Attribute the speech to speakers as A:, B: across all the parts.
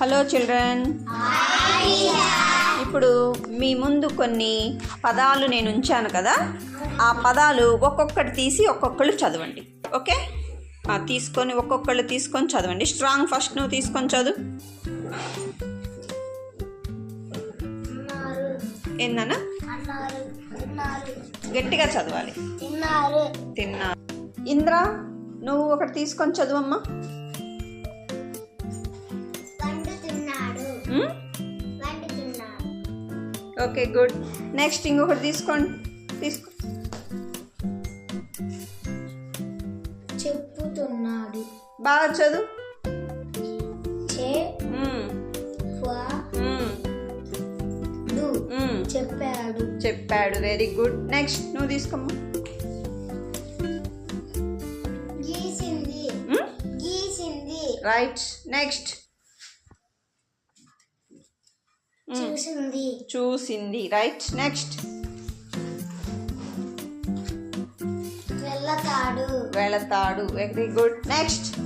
A: Hello children ఇప్పుడు మీ ముందు కొన్ని పదాలు నేను ఉంచాను కదా? ఆ పదాలు ఒక్కొక్కటి తీసి ఒక్కొక్కళ్ళు చదవండి. ఓకే? తీసుకొని ఒక్కొక్కళ్ళు తీసుకొని చదవండి. స్ట్రాంగ్ ఫస్ట్ నువ్వు తీసుకొని చదువు. ఏందన్నా? గట్టిగా చదవాలి.
B: తిన్నారు.
A: తిన్నా ఇంద్ర నువ్వు ఒకటి తీసుకొని చదువమ్మా. ఓకే గుడ్ నెక్స్ట్ ఇంకొకటి తీసుకోండి. తీసుకో.
B: చెప్పుతున్నాడు.
A: బాగా చదువు. ఉమ్,
B: డు.
A: ఉమ్.
B: చెప్పాడు.
A: చెప్పాడు. వెరీ గుడ్ నెక్స్ట్ నువ్వు తీసుకోమ్మా
B: గీసింది? గీసింది.
A: రైట్ నెక్స్ట్
B: చూసింది.
A: చూసింది. Right next.
B: వెళ్ళతాడు
A: వెళతాడు వెరీ గుడ్. నెక్స్ట్.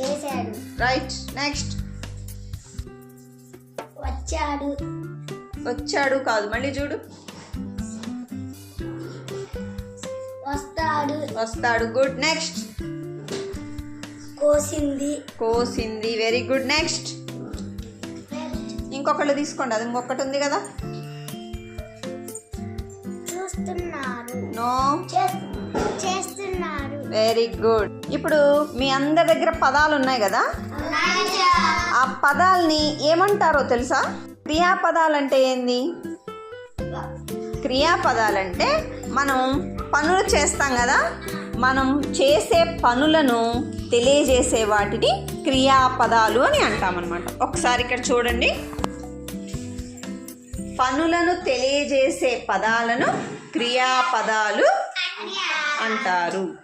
B: చేశాడు.
A: Right next.
B: వచ్చాడు.
A: వచ్చాడు కాదు. మళ్ళీ చూడు.
B: వస్తాడు.
A: వస్తాడు. Good next.
B: కోసింది.
A: కోసింది. వెరీ గుడ్ నెక్స్ట్ ఇంకొకళ్ళు తీసుకోండి. అది ఇంకొకటి ఉంది కదా?
B: చూస్తున్నారు.
A: నో
B: చే- చేస్తున్నారు.
A: వెరీ గుడ్ ఇప్పుడు మీ అందరి దగ్గర పదాలు ఉన్నాయి కదా? ఆ పదాల్ని ఏమంటారో తెలుసా? క్రియాపదాలంటే ఏంది? క్రియాపదాలంటే మనం పనులు చేస్తాం కదా? మనం చేసే పనులను తెలియజేసే వాటిని క్రియాపదాలు అని అంటామన్నమాట. ఒకసారి ఇక్కడ చూడండి. పనులను తెలియజేసే పదాలను క్రియాపదాలు అంటారు.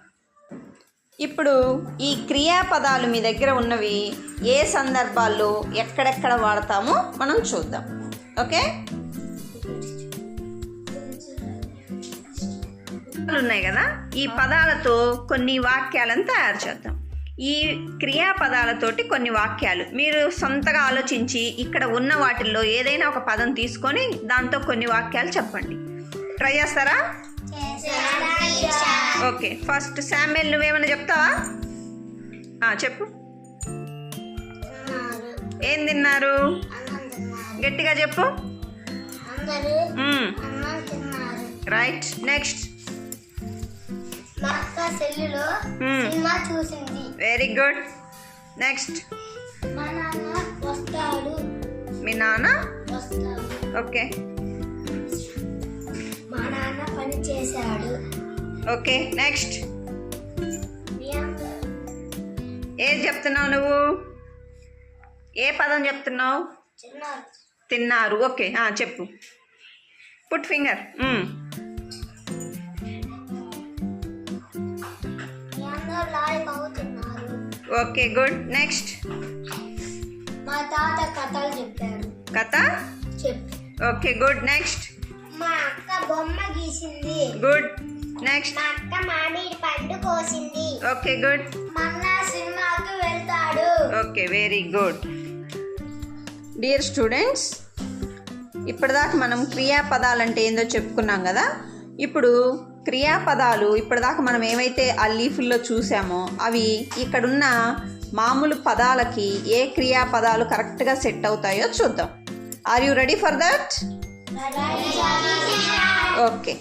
A: ఇప్పుడు ఈ క్రియాపదాలు మీ దగ్గర ఉన్నవి ఏ సందర్భాల్లో ఎక్కడెక్కడ వాడతామో మనం చూద్దాం. ఓకే? ఉన్నాయి కదా ఈ పదాలతో కొన్ని వాక్యాలను తయారు చేద్దాం. ఈ క్రియాపదాలతోటి కొన్ని వాక్యాలు. మీరు సొంతగా ఆలోచించి ఇక్కడ ఉన్న వాటిల్లో ఏదైనా ఒక పదం తీసుకొని దాంతో కొన్ని వాక్యాలు చెప్పండి. ట్రై చేస్తారా? ఓకే ఫస్ట్ శామ్యుల్ నువ్వేమైనా చెప్తావా? చెప్పు. ఏం తిన్నారు? గట్టిగా చెప్పు. రైట్ నెక్స్ట్
B: మా అక్క సెల్లులో
A: మ్మ్.
B: సినిమా చూసింది.
A: వెరీ గుడ్ నెక్స్ట్
B: మా నాన్న వస్తాడు.
A: మీ నాన్న?
B: వస్తాడు.
A: ఓకే
B: మా నాన్న పని చేశాడు.
A: ఓకే నెక్స్ట్ ఏది చెప్తున్నావు నువ్వు? ఏ పదం చెప్తున్నావు? తిన్నారు. ఓకే చెప్పు. Put finger okay good. Next.
B: మా తాత కథలు చెప్పాడు
A: కథ?
B: చెప్పు.
A: Okay good. నెక్స్ట్.
B: మా అక్క బొమ్మ గీసింది.
A: గుడ్. నెక్స్ట్.
B: మా అక్క మామిడి పండు కోసింది.
A: Okay good.
B: మొన్న సినిమాకి వెళ్తాడు.
A: Okay very good. Dear students ఇప్పటిదాకా మనం క్రియాపదాలు అంటే ఏందో చెప్పుకున్నాం కదా. ఇప్పుడు క్రియాపదాలు ఇప్పటిదాకా మనం ఏమైతే ఆ లీఫుల్లో చూసామో అవి ఇక్కడున్న మామూలు పదాలకి ఏ క్రియాపదాలు కరెక్ట్గా సెట్ అవుతాయో చూద్దాం. Are you ready for that okay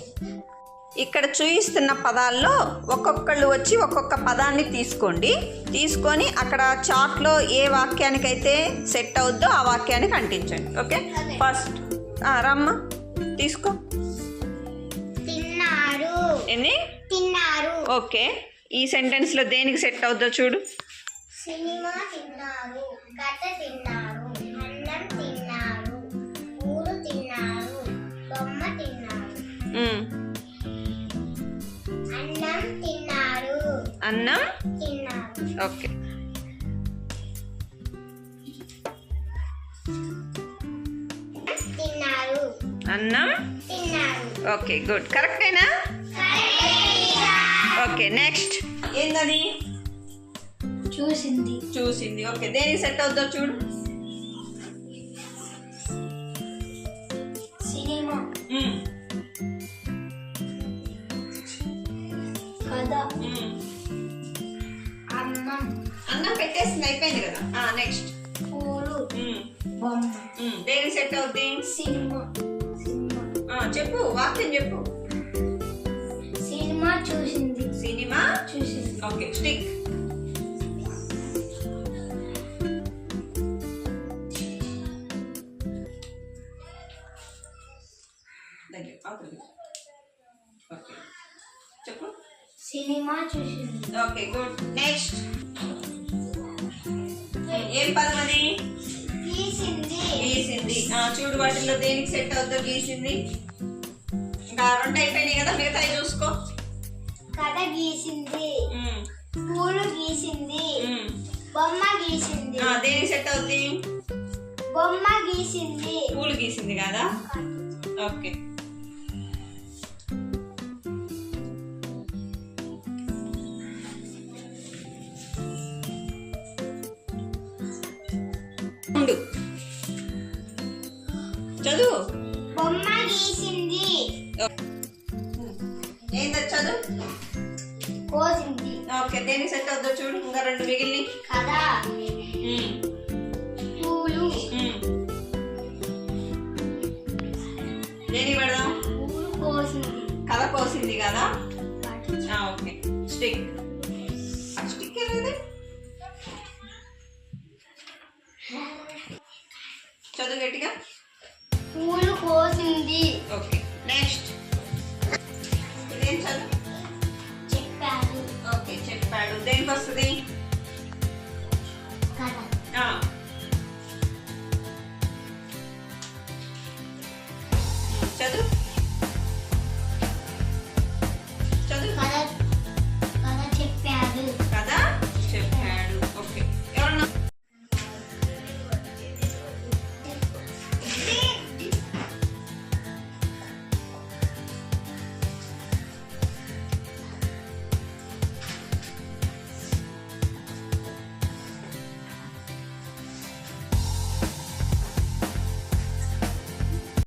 A: ఇక్కడ చూపిస్తున్న పదాల్లో ఒక్కొక్కళ్ళు వచ్చి ఒక్కొక్క పదాన్ని తీసుకోండి. తీసుకొని అక్కడ చార్ట్లో ఏ వాక్యానికైతే సెట్ అవుద్దో ఆ వాక్యానికి అంటించండి ఓకే ఫస్ట్ రమ్మ. తీసుకో. ఎన్ని?
B: తిన్నారు.
A: ఓకే. ఈ సెంటెన్స్లో దేనికి సెట్ అవుద్దో చూడు.
B: సినిమా తిన్నారు కథ తిన్నారు అన్నం తిన్నారు పూలు తిన్నారు బొమ్మ తిన్నారు. అన్నం తిన్నారు.
A: అన్నం?
B: తిన్నారు.
A: ఓకే.
B: తిన్నారు.
A: అన్నం?
B: తిన్నారు.
A: Okay good. కరెక్టేనా? ఓకే నెక్స్ట్ ఏందది?
B: చూసింది.
A: చూసింది ఓకే. దేనికి సెట్ అవుతుందో చూడు.
B: సినిమా. కథ. అన్నం.
A: అన్నం పెట్టేసింది అయిపోయింది కదా. నెక్స్ట్
B: పూలు. బొమ్మ.
A: దేనికి సెట్ అవుద్ది?
B: సినిమా. సినిమా.
A: ఆ, చెప్పు వాక్యం చెప్పు.
B: సినిమా చూసింది. చూసింది
A: ఓకే స్టిక్ దగ్గర ఓకే ఓకే చెప్పు.
B: సినిమా చూసింది.
A: ఓకే గుడ్ నెక్స్ట్ ఏం పదం అది
B: గీసింది.
A: గీసింది. ఆ, చూడు వాటిలో దేనికి సెట్ అవుతుందో గీసింది. ఇంకా రెండు అయిపోయినాయి కదా మిగతా చూసుకో.
B: బొమ్మ గీసింది.
A: ఆ, దేనికి సెట్ అవుద్ది?
B: బొమ్మ గీసింది.
A: పూలు గీసింది కదా? ఓకే. చదువు.
B: బొమ్మ గీసింది.
A: ఏందో చదువు?
B: కోసింది
A: ఓకే దేనికి సెట్ అవుతుందో చూడు ఇంకా రెండు మిగిలిని
B: కథ పూలు.
A: దేనికి పెడదాం?
B: పూలు కోసింది
A: కథ కోసింది కదా? ఓకే. స్టిక్. స్టిక్ ఏది చదువు గట్టిగా.
B: పూలు కోసింది
A: ఓకే నెక్స్ట్.